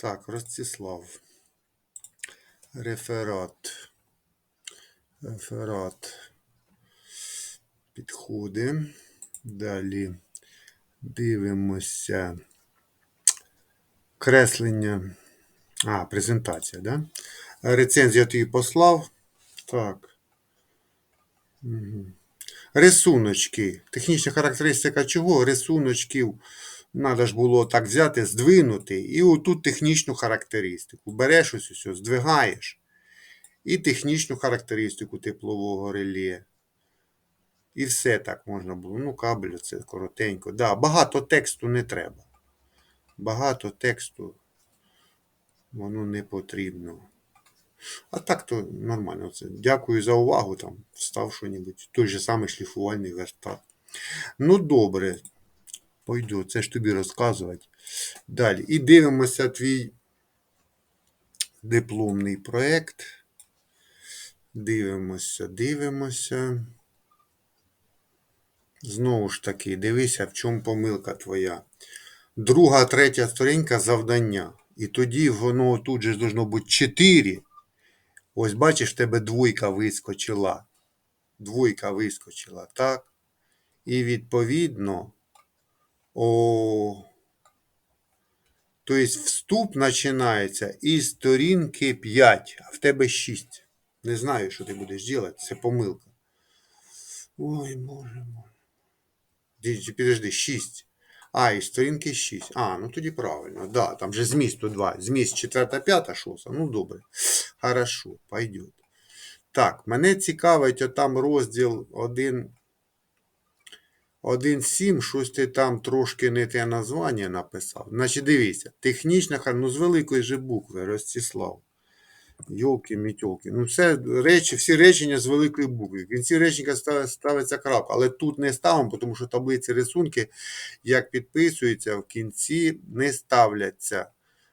Так, Ростислав. Реферат. Реферат. Підходи. Далі дивимося. Креслення. А, презентація, да? Рецензію я тобі послав. Так. Угу. Рисуночки. Технічна характеристика чого? Рисуночків. Треба ж було так взяти, здвинути. І отут технічну характеристику. Береш ось ось, здвигаєш. І технічну характеристику теплового реле. І все так можна було. Ну, кабель це коротенько. Да, Багато тексту не треба. Багато тексту воно не потрібно. А так то нормально. Це. Дякую за увагу. Там встав що-небудь. Той же самий шліфувальний верстат. Ну, добре. Пойду, це ж тобі розказувати. Далі. І дивимося твій дипломний проєкт. Дивимося, дивимося. Знову ж таки, дивися, в чому помилка твоя. Друга, третя сторінка завдання. І тоді воно тут же должно бути 4. Ось бачиш, в тебе двойка вискочила. Двойка вискочила, так? І відповідно. О. Тобто вступ починається із сторінки 5, а в тебе 6. Не знаю, що ти будеш робити. Це помилка. Ой, боже мой. Підожди, 6. А, і сторінки 6. А, ну тоді правильно. Да, там же змісту 2. Зміст 4, 5, 6. Ну, добре. Хорошо, пойдет. Так, мене цікавить отам розділ 1. 1.7, щось ти там трошки не те названня написав. Значить, дивіться, технічна, ну з великої же букви, Ростислав. Йолки мітьолки. Ну, все речі, всі речення з великої букви. В кінці речення ставиться крапка. Але тут не ставимо, тому що таблиці рисунки, як підписуються, в кінці не ставляться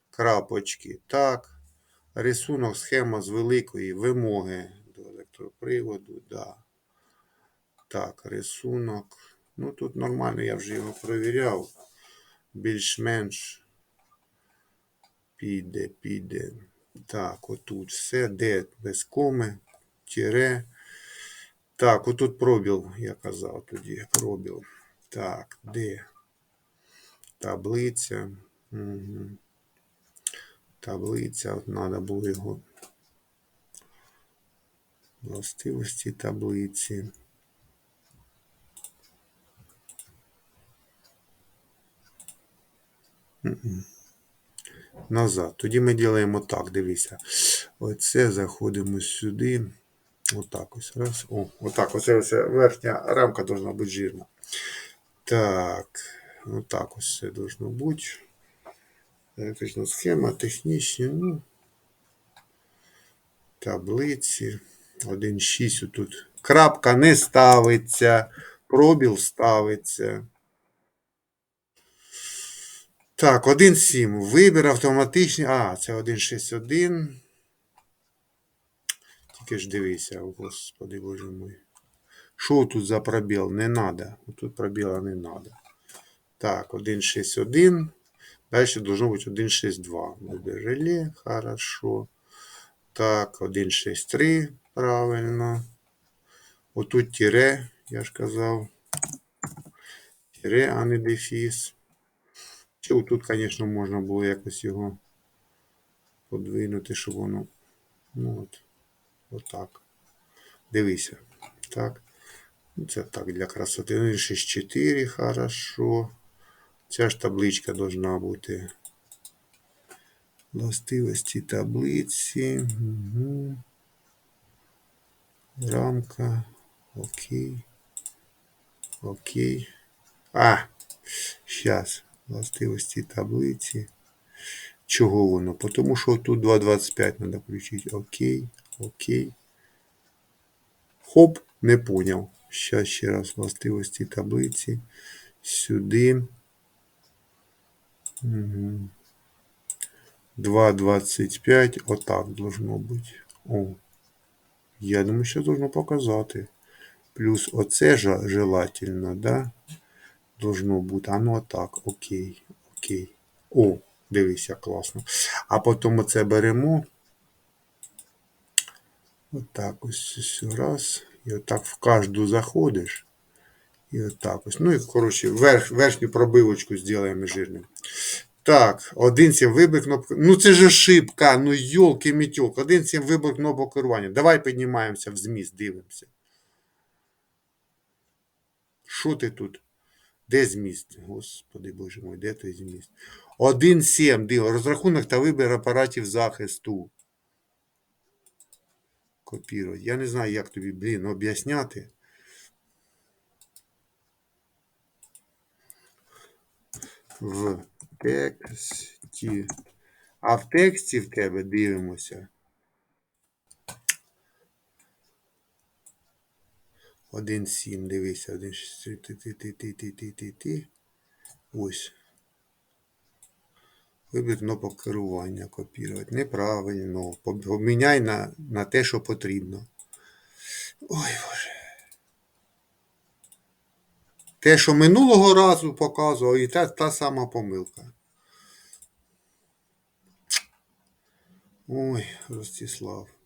крапочки. Так. Рисунок, схема з великої вимоги до електроприводу. Да. Так, рисунок. Ну, тут нормально, я вже його провіряв. Більш-менш піде, піде. Так, отут все, де без коми, тире. Так, отут пробіл, я казав тоді, пробіл. Так, де? Таблиця. Угу. Таблиця, от треба було його. Властивості таблиці. Назад. Тоді ми ділаємо так, дивися. Оце заходимо сюди. Отак ось. Раз. О, отак. Оце ось верхня рамка должна бути жирна. Так. Отак ось все должно бути. Електрична схема, технічні, ну. Таблиці. 1.6 тут. Крапка не ставиться. Пробіл ставиться. Так, 1.7. Вибір автоматичний. А, це 1.6.1. Тільки ж дивися, господи боже мой. Що тут за пробіл? Не треба. Тут пробіла не треба. Так, 1.6.1. Далі должно бути 1.6.2. Буде реле, хорошо. Так, 1.6.3. Правильно. Отут тире, я ж казав. Тире, а не дефіс. Чи тут, звісно, можна було якось його подвинути, щоб воно. Ну от. Отак. Дивися. Так. Ну, це так для красоти. 1.6.4, ну, хорошо. Ця ж табличка должна бути. Властивості таблиці. Угу. Рамка. Окей. Окей. А, зараз. Властивості таблиці. Чого воно? Тому що тут 2.25 треба включити. Окей. Окей. Хоп, не поняв. Зараз ще раз властивості таблиці. Сюди. 2.25. Отак должно бути. О. Я думаю, що должно показати. Плюс оце желательно, да? Должно бути. А ну отак. Окей. Окей. О, Дивись, як класно. А потім оце беремо. Отак ось ось раз. І отак в кожну заходиш. І отак ось. Ну і, коротше, верх, верхню пробивочку зробимо жирним. Так, 1.7 вибір кнопки. Ну це ж ошибка, ну йолки мітьолки 1.7 вибір кнопок керування. Давай піднімаємося в зміст, дивимося. Що ти тут? Де зміст? Господи боже мой, де той зміст? 1.7, диво, розрахунок та вибір апаратів захисту. Копірувати. Я не знаю, як тобі, блін, об'ясняти. В тексті. А в тексті в тебе дивимося. 1.7, дивися, 1.6, ти, ти, ти, ти, ти, ти, ти, ти. Ось. Вибір кнопок керування, копірувати. Неправильно. Обміняй на, на те, що потрібно. Ой, Боже. Те, що минулого разу показував, і та, та сама помилка. Ой, Ростислав.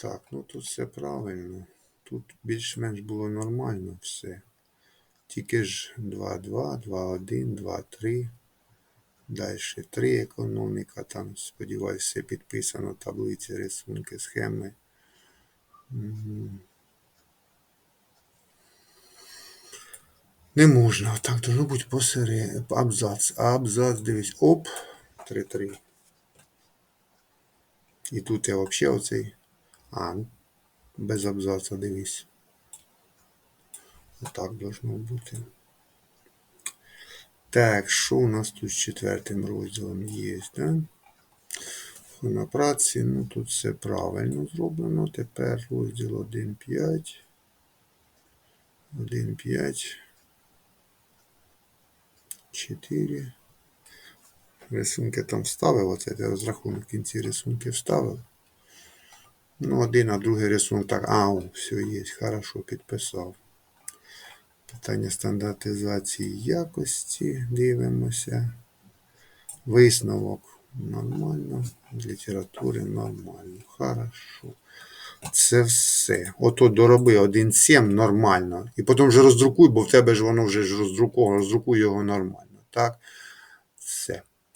Так, ну тут все правильно. Тут більш-менш було нормально все. Тільки ж 2-2, 2-1, 2-3. Далі 3 економіка. Там, сподіваюся, все підписано, таблиці, рисунки, схеми. Не можна. Так, должно бути посередині. Абзац. Абзац, дивись. Оп. 3-3. І тут я взагалі оцей. А, без абзаца, дивись. Отак должно бути. Так, що у нас тут з четвертим розділом є, да? На праці, ну тут все правильно зроблено. Тепер розділ 1.5. 1.5. 4. Рисунки там вставив, оце я розрахунок в кінці рисунки вставив. Ну, один, а другий рисунок так. А, о, все є, хорошо, підписав. Питання стандартизації якості. Дивимося. Висновок нормально. З літератури нормально. Хорошо. Це все. Ото дороби 1.7 нормально. І потім вже роздрукуй, бо в тебе ж воно вже ж роздруковано, роздрукуй його нормально. Так?